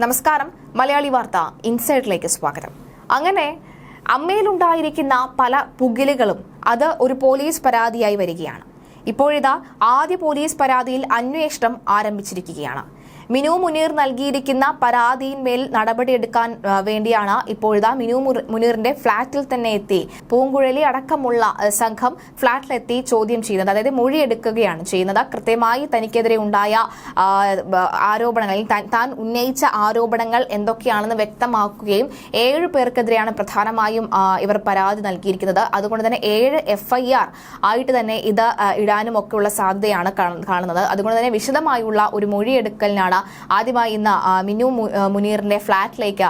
നമസ്കാരം. മലയാളി വാർത്ത ഇൻസൈഡിലേക്ക് സ്വാഗതം. അങ്ങനെ അമ്മയിലുണ്ടായിരിക്കുന്ന പല പുകിലുകളും അത് ഒരു പോലീസ് പരാതിയായി വരികയാണ്. ഇപ്പോഴിതാ ആദ്യ പോലീസ് പരാതിയിൽ അന്വേഷണം ആരംഭിച്ചിരിക്കുകയാണ്. മിനു മുനീർ നൽകിയിരിക്കുന്ന പരാതിയിന്മേൽ നടപടിയെടുക്കാൻ വേണ്ടിയാണ് ഇപ്പോഴിതാ മിനു മുനീറിന്റെ ഫ്ളാറ്റിൽ തന്നെ എത്തി. പൂങ്കുഴലി അടക്കമുള്ള സംഘം ഫ്ളാറ്റിലെത്തി ചോദ്യം ചെയ്യുന്നത് അതായത് മൊഴിയെടുക്കുകയാണ് ചെയ്യുന്നത്. കൃത്യമായി തനിക്കെതിരെ ഉണ്ടായ ആരോപണങ്ങൾ താൻ- ഉന്നയിച്ച ആരോപണങ്ങൾ എന്തൊക്കെയാണെന്ന് വ്യക്തമാക്കുകയും ഏഴ് പേർക്കെതിരെയാണ് പ്രധാനമായും ഇവർ പരാതി നൽകിയിരിക്കുന്നത്. അതുകൊണ്ട് തന്നെ ഏഴ് എഫ്ഐആർ ആയിട്ട് തന്നെ ഇത് ഇടാനും ഒക്കെയുള്ള സാധ്യതയാണ് കാണുന്നത്. അതുകൊണ്ട് തന്നെ വിശദമായുള്ള ഒരു മൊഴിയെടുക്കലിനാണ് ആദ്യമായി ഇന്ന് മിനു മുനീറിന്റെ ഫ്ളാറ്റിലേക്ക്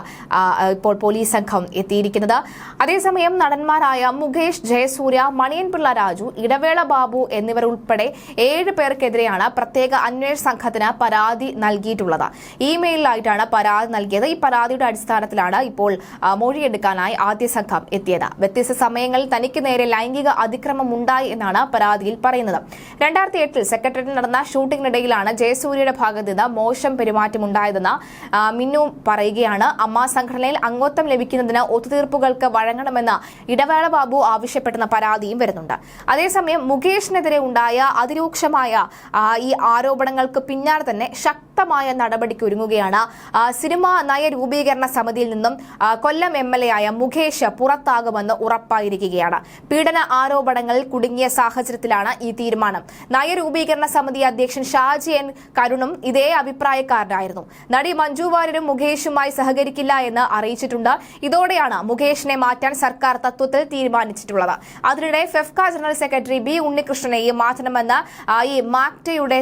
ഇപ്പോൾ പോലീസ് സംഘം എത്തിയിരിക്കുന്നത്. അതേസമയം നടന്മാരായ മുകേഷ് ജയസൂര്യ മണിയൻപിള്ള രാജു ഇടവേള ബാബു എന്നിവർ ഉൾപ്പെടെ ഏഴ് പേർക്കെതിരെയാണ് പ്രത്യേക അന്വേഷണ സംഘത്തിന് പരാതി നൽകിയിട്ടുള്ളത്. ഇമെയിലായിട്ടാണ് പരാതി നൽകിയത്. ഈ പരാതിയുടെ അടിസ്ഥാനത്തിലാണ് ഇപ്പോൾ മൊഴിയെടുക്കാനായി ആദ്യ സംഘം എത്തിയത്. വ്യത്യസ്ത സമയങ്ങളിൽ തനിക്ക് നേരെ ലൈംഗിക അതിക്രമം ഉണ്ടായി എന്നാണ് പരാതിയിൽ പറയുന്നത്. രണ്ടായിരത്തി എട്ടിൽ സെക്രട്ടറിയേറ്റിൽ നടന്ന ഷൂട്ടിംഗിനിടയിലാണ് ജയസൂര്യയുടെ ഭാഗത്ത് നിന്ന് മോശം പെരുമാറ്റമുണ്ടായതെന്ന് ആ, മിന്നു പറയുകയാണ്. അമ്മ സംഘടനയിൽ അംഗത്വം ലഭിക്കുന്നതിന് ഒത്തുതീർപ്പുകൾക്ക് വഴങ്ങണമെന്ന് ഇടവേള ബാബു ആവശ്യപ്പെട്ടെന്ന പരാതിയും വരുന്നുണ്ട്. അതേസമയം മുകേഷിനെതിരെ ഉണ്ടായ അതിരൂക്ഷമായ ഈ ആരോപണങ്ങൾക്ക് പിന്നാലെ തന്നെ ശക്തമായ നടപടിക്ക് ഒരുങ്ങുകയാണ് സിനിമാ നയ രൂപീകരണ സമിതിയിൽ നിന്നും കൊല്ലം എം എൽ എ ആയ മുഖേഷ് പുറത്താകുമെന്ന് ഉറപ്പായിരിക്കുകയാണ്. പീഡന ആരോപണങ്ങളിൽ കുടുങ്ങിയ സാഹചര്യത്തിലാണ് ഈ തീരുമാനം. നയരൂപീകരണ സമിതി അധ്യക്ഷൻ ഷാജി എൻ കരുണും ഇതേ അഭിപ്രായക്കാരനായിരുന്നു. നടി മഞ്ജു വാര്യരും മുഖേഷുമായി സഹകരിക്കില്ല എന്ന് അറിയിച്ചിട്ടുണ്ട്. ഇതോടെയാണ് മുഖേഷിനെ മാറ്റാൻ സർക്കാർ തത്വത്തിൽ തീരുമാനിച്ചിട്ടുള്ളത്. അതിനിടെ ഫെഫ്ക ജനറൽ സെക്രട്ടറി ബി ഉണ്ണികൃഷ്ണനെയും മാറ്റണമെന്ന് ഈ മാക്ടയുടെ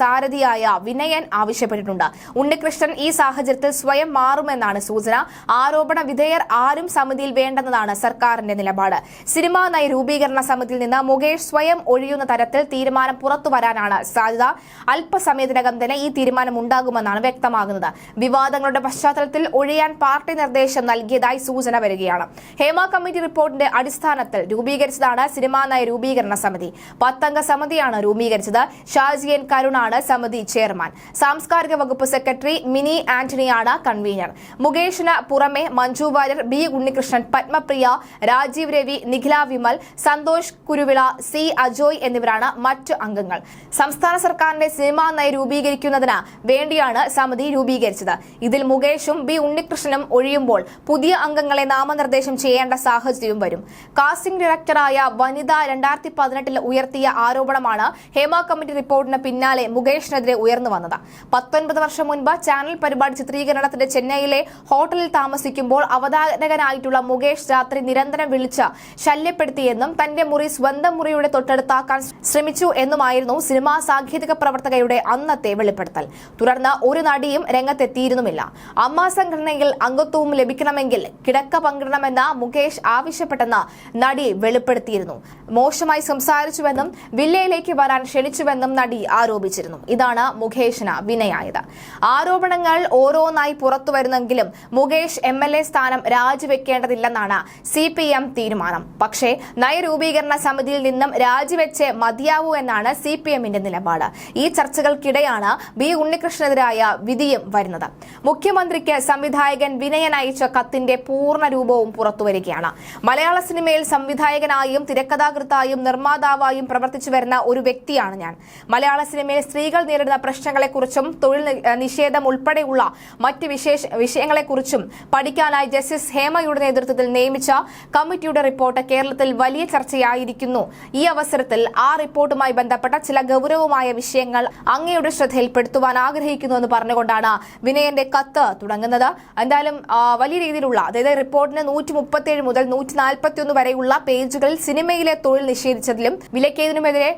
സാരഥിയായ വിനയൻ ആവശ്യപ്പെട്ടിട്ടുണ്ട്. ഉണ്ണികൃഷ്ണൻ ഈ സാഹചര്യത്തിൽ സ്വയം മാറുമെന്നാണ് സൂചന. ആരോപണ വിധേയർ ആരും സമിതിയിൽ വേണ്ടെന്നതാണ് സർക്കാരിന്റെ നിലപാട്. സിനിമാ നയ രൂപീകരണ സമിതിയിൽ നിന്ന് മുകേഷ് സ്വയം ഒഴിയുന്ന തരത്തിൽ തീരുമാനം പുറത്തു വരാനാണ് സാധ്യത. അല്പസമയത്തിനകം തന്നെ ഈ തീരുമാനം ഉണ്ടാകുമെന്നാണ് വ്യക്തമാകുന്നത്. വിവാദങ്ങളുടെ പശ്ചാത്തലത്തിൽ ഒഴിയാൻ പാർട്ടി നിർദ്ദേശം നൽകിയതായി സൂചന വരികയാണ്. ഹേമ കമ്മിറ്റി റിപ്പോർട്ടിന്റെ അടിസ്ഥാനത്തിൽ രൂപീകരിച്ചതാണ് സിനിമാ നയ രൂപീകരണ സമിതി. പത്തംഗ സമിതിയാണ് രൂപീകരിച്ചത്. ഷാജിയൻ കരുണാണ് സമിതി ചെയർമാൻ. സാംസ്കാരിക വകുപ്പ് സെക്രട്ടറി മിനി ആന്റണിയാണ് കൺവീനർ. മുകേഷിന് പുറമെ മഞ്ജു വാര്യർ ബി ഉണ്ണികൃഷ്ണൻ പത്മപ്രിയ രാജീവ് രവി നിഖില വിമൽ സന്തോഷ് കുരുവിള സി അജോയ് എന്നിവരാണ് മറ്റ് അംഗങ്ങൾ. സംസ്ഥാന സർക്കാരിന്റെ സിനിമാ നയ രൂപീകരിക്കുന്നതിന് വേണ്ടിയാണ് സമിതി രൂപീകരിച്ചത്. ഇതിൽ മുകേഷും ബി ഉണ്ണികൃഷ്ണനും ഒഴിയുമ്പോൾ പുതിയ അംഗങ്ങളെ നാമനിർദ്ദേശം ചെയ്യേണ്ട സാഹചര്യം വരും. കാസ്റ്റിംഗ് ഡയറക്ടറായ വനിത രണ്ടായിരത്തി പതിനെട്ടിൽ ഉയർത്തിയ ആരോപണമാണ് ഹേമ കമ്മിറ്റി റിപ്പോർട്ടിന് പിന്നാലെ മുകേഷിനെതിരെ ഉയർന്നു വന്നത്. പത്തൊൻപത് വർഷം മുൻപ് ചാനൽ പരിപാടി ചിത്രീകരണത്തിന്റെ ചെന്നൈയിലെ ഹോട്ടലിൽ താമസിക്കുമ്പോൾ അവതാരകനായിട്ടുള്ള മുകേഷ് രാത്രി നിരന്തരം വിളിച്ച് ശല്യപ്പെടുത്തിയെന്നും തന്റെ മുറി സ്വന്തം മുറിയുടെ തൊട്ടടുത്താക്കാൻ ശ്രമിച്ചു എന്നുമായിരുന്നു സിനിമാ സാങ്കേതിക പ്രവർത്തകയുടെ അന്നത്തെ വെളിപ്പെടുത്തൽ. തുടർന്ന് ഒരു നടിയും രംഗത്തെത്തിയിരുന്നുമില്ല. അമ്മ സംഘടനയിൽ അംഗത്വവും ലഭിക്കണമെങ്കിൽ കിടക്ക പങ്കിടണമെന്ന് മുകേഷ് ആവശ്യപ്പെട്ടെന്ന് നടി വെളിപ്പെടുത്തിയിരുന്നു. മോശമായി സംസാരിച്ചുവെന്നും വില്ലയിലേക്ക് വരാൻ ക്ഷണിച്ചുവെന്നും നടി ആരോപിച്ചിരുന്നു. ഇതാണ് മുകേഷിന് വിനയായത് ആരോപണങ്ങൾ ഓരോന്നായി പുറത്തുവരുന്നെങ്കിലും മുകേഷ് എം എൽ എ സ്ഥാനം രാജിവെക്കേണ്ടതില്ലെന്നാണ് സി പി എം തീരുമാനം. പക്ഷേ നയരൂപീകരണ സമിതിയിൽ നിന്നും രാജിവെച്ച് മതിയാവൂ എന്നാണ് സി പി എമ്മിന്റെ നിലപാട്. ഈ ചർച്ചകൾക്കിടെയാണ് ബി ഉണ്ണികൃഷ്ണനെതിരായ വിധിയും വരുന്നത്. മുഖ്യമന്ത്രിക്ക് സംവിധായകൻ വിനയൻ അയച്ച കത്തിന്റെ പൂർണ രൂപവും പുറത്തുവരികയാണ്. മലയാള സിനിമയിൽ സംവിധായകനായും തിരക്കഥാകൃത്തായും നിർമ്മാതാവായും പ്രവർത്തിച്ചു വരുന്ന ഒരു വ്യക്തിയാണ് ഞാൻ. മലയാള സിനിമയിൽ സ്ത്രീകൾ നേരിടുന്ന പ്രശ്നങ്ങളെക്കുറിച്ചും തൊഴിൽ നിഷേധം ഉൾപ്പെടെയുള്ള മറ്റ് വിശേഷ വിഷയങ്ങളെക്കുറിച്ചും പഠിക്കാനായി ജസ്റ്റിസ് ഹേമയുടെ നേതൃത്വത്തിൽ നിയമിച്ച കമ്മിറ്റിയുടെ റിപ്പോർട്ട് കേരളത്തിൽ വലിയ ചർച്ചയായിരിക്കുന്നു. ഈ അവസരത്തിൽ ആ റിപ്പോർട്ടുമായി ബന്ധപ്പെട്ട ചില ഗൗരവമായ വിഷയങ്ങൾ അങ്ങയുടെ ശ്രദ്ധയിൽപ്പെടുത്തുവാൻ ആഗ്രഹിക്കുന്നുവെന്ന് പറഞ്ഞുകൊണ്ടാണ് വിനയന്റെ കത്ത് തുടങ്ങുന്നത്. എന്തായാലും വലിയ രീതിയിലുള്ള അതായത് റിപ്പോർട്ടിന് നൂറ്റി മുപ്പത്തിയേഴ് മുതൽ നൂറ്റി നാൽപ്പത്തി ഒന്ന് വരെയുള്ള പേജുകളിൽ സിനിമയിലെ തൊഴിൽ നിഷേധിച്ചതിലും വിലക്കിയതിനുമെതിരെ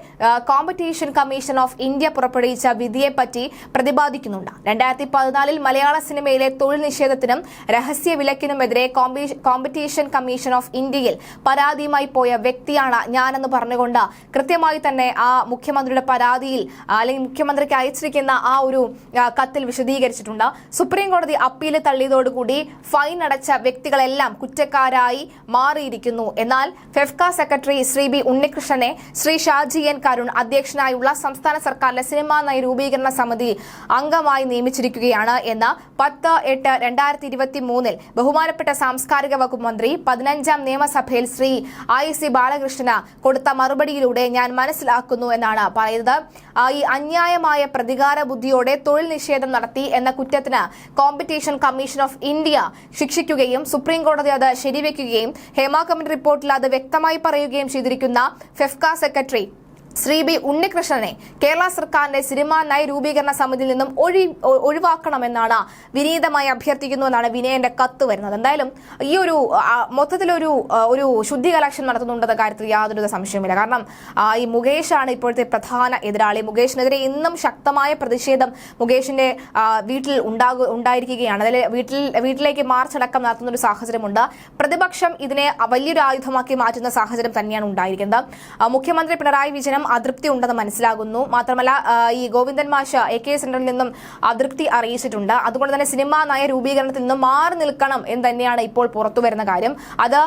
കോമ്പറ്റീഷൻ കമ്മീഷൻ ഓഫ് ഇന്ത്യ പുറപ്പെടുവിച്ച വിധിയെപ്പറ്റി പ്രതിപാദിക്കുന്നുണ്ട്. രണ്ടായിരത്തി പതിനാലിൽ മലയാള സിനിമയിലെ തൊഴിൽ നിഷേധത്തിനും രഹസ്യ വിലക്കിനുമെതിരെ കോമ്പി- കോമ്പറ്റീഷൻ കമ്മീഷൻ ഓഫ് ഇന്ത്യയിൽ പരാതിയുമായി പോയ വ്യക്തിയാണ് ഞാനെന്ന് പറഞ്ഞുകൊണ്ട് കൃത്യമായി തന്നെ ആ മുഖ്യമന്ത്രിയുടെ പരാതിയിൽ അല്ലെങ്കിൽ മുഖ്യമന്ത്രിക്ക് അയച്ചിരിക്കുന്ന ആ ഒരു കത്തിൽ വിശദീകരിച്ചിട്ടുണ്ട്. സുപ്രീം കോടതി അപ്പീൽ തള്ളിയതോടുകൂടി ഫൈൻ അടച്ച വ്യക്തികളെല്ലാം കുറ്റക്കാരായി മാറിയിരിക്കുന്നു. എന്നാൽ ഫെഫ്ക സെക്രട്ടറി ശ്രീ ബി ഉണ്ണികൃഷ്ണനെ ശ്രീ ഷാജി എൻ കരുൺ അധ്യക്ഷനായുള്ള സംസ്ഥാന സർക്കാരിന്റെ സിനിമാ നയ രൂപീകരണ സമിതി അംഗമായി നിയമിച്ചിരിക്കുകയാണ് എന്ന് പത്ത് എട്ട് രണ്ടായിരത്തി ഇരുപത്തി മൂന്നിൽ ബഹുമാനപ്പെട്ട സാംസ്കാരിക വകുപ്പ് മന്ത്രി പതിനഞ്ചാം നിയമസഭയിൽ ശ്രീ ഐ സി ബാലകൃഷ്ണന് കൊടുത്ത മറുപടിയിലൂടെ ഞാൻ മനസ്സിലാക്കുന്നു എന്നാണ് പറയുന്നത്. ഈ അന്യായമായ പ്രതികാര ബുദ്ധിയോടെ തൊഴിൽ നിഷേധം നടത്തി എന്ന കുറ്റത്തിന് കോമ്പറ്റീഷൻ കമ്മീഷൻ ഓഫ് ഇന്ത്യ ശിക്ഷിക്കുകയും സുപ്രീം കോടതി അത് ശരിവെക്കുകയും ഹേമ കമ്മിറ്റി റിപ്പോർട്ടിൽ അത് വ്യക്തമായി പറയുകയും ചെയ്തിരിക്കുന്ന ഫെഫ്ക സെക്രട്ടറി ശ്രീ ബി ഉണ്ണികൃഷ്ണനെ കേരള സർക്കാരിന്റെ സിനിമാ നയ രൂപീകരണ സമിതിയിൽ നിന്നും ഒഴി ഒഴിവാക്കണമെന്നാണ് വിനീതമായി അഭ്യർത്ഥിക്കുന്നു എന്നാണ് വിനയന്റെ കത്ത് വരുന്നത്. എന്തായാലും ഈ ഒരു മൊത്തത്തിലൊരു ഒരു ശുദ്ധി കലക്ഷൻ നടത്തുന്നുണ്ടെന്ന കാര്യത്തിൽ യാതൊരു സംശയവുമില്ല. കാരണം ഈ ഈ മുകേഷാണ് ഇപ്പോഴത്തെ പ്രധാന എതിരാളി. മുകേഷിനെതിരെ ഇന്നും ശക്തമായ പ്രതിഷേധം മുകേഷിന്റെ വീട്ടിൽ ഉണ്ടാകു ഉണ്ടായിരിക്കുകയാണ്. അതിൽ വീട്ടിൽ വീട്ടിലേക്ക് മാർച്ച് അടക്കം നടത്തുന്ന ഒരു സാഹചര്യമുണ്ട്. പ്രതിപക്ഷം ഇതിനെ വലിയൊരു ആയുധമാക്കി മാറ്റുന്ന സാഹചര്യം തന്നെയാണ് ഉണ്ടായിരിക്കുന്നത്. മുഖ്യമന്ത്രി പിണറായി വിജയനും അതൃപ്തി ഉണ്ടെന്ന് മനസ്സിലാകുന്നു. മാത്രമല്ല ഈ ഗോവിന്ദൻ മാഷ എ കെ സെന്ററിൽ നിന്നും അതൃപ്തി അറിയിച്ചിട്ടുണ്ട്. അതുകൊണ്ട് തന്നെ സിനിമാ നയ രൂപീകരണത്തിൽ നിന്നും മാറി നിൽക്കണം എന്ന് തന്നെയാണ് ഇപ്പോൾ പുറത്തു വരുന്ന കാര്യം. അത്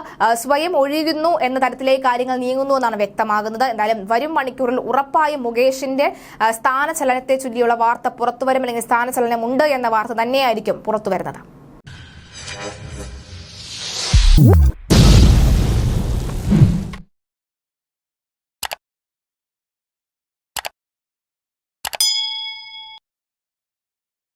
സ്വയം ഒഴിയുന്നു എന്ന തരത്തിലേക്ക് കാര്യങ്ങൾ നീങ്ങുന്നു എന്നാണ് വ്യക്തമാകുന്നത്. എന്തായാലും വരും മണിക്കൂറിൽ ഉറപ്പായും മുകേഷിന്റെ സ്ഥാനചലനത്തെ ചൊല്ലിയുള്ള വാർത്ത പുറത്തു വരും. അല്ലെങ്കിൽ സ്ഥാനചലനം ഉണ്ട് എന്ന വാർത്ത തന്നെയായിരിക്കും പുറത്തു വരുന്നത്.